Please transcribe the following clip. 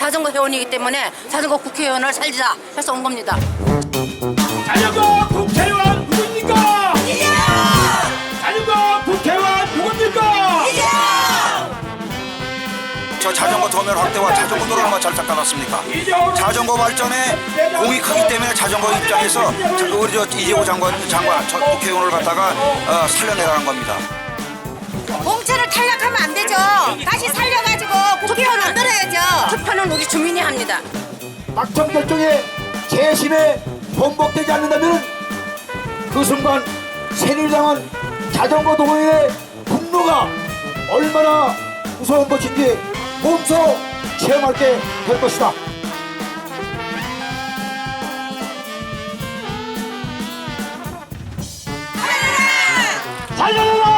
자전거 회원이기 때문에 자전거 국회의원을 살리자 해서 온 겁니다. 자전거 국회의원 누굽니까? 자전거 국회의원 누굽니까? 저 자전거 도면 확대와 자전거 도로를 잘 닦아놨습니까? 자전거 발전에 공이 크기 때문에 자전거 입장에서 자- 우리 저 이재호 장관 장관 저 국회의원을 갖다가 어, 살려내라는 겁니다. 공차를 탈락하면 주민이 합니다. 막청 결정에 재심에 번복되지 않는다면 그 순간 새누리당은 자전거 도로의 분노가 얼마나 무서운 것인지 몸소 체험하게 될 것이다. 살려라!